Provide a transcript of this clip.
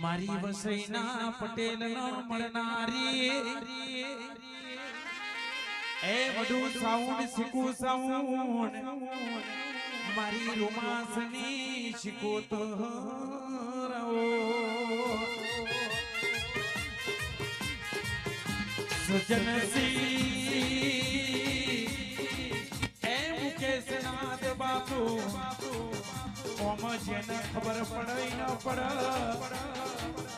મારી વસઈના પટેલ નો મળનારી એ વડું સાઉન્ડ શીખું સાઉન્ડ મારી રોમાસની શીખો તો સજનસી એ મુકેશનાથ બાપુ ઓમ જેને ખબર પડે ન પડ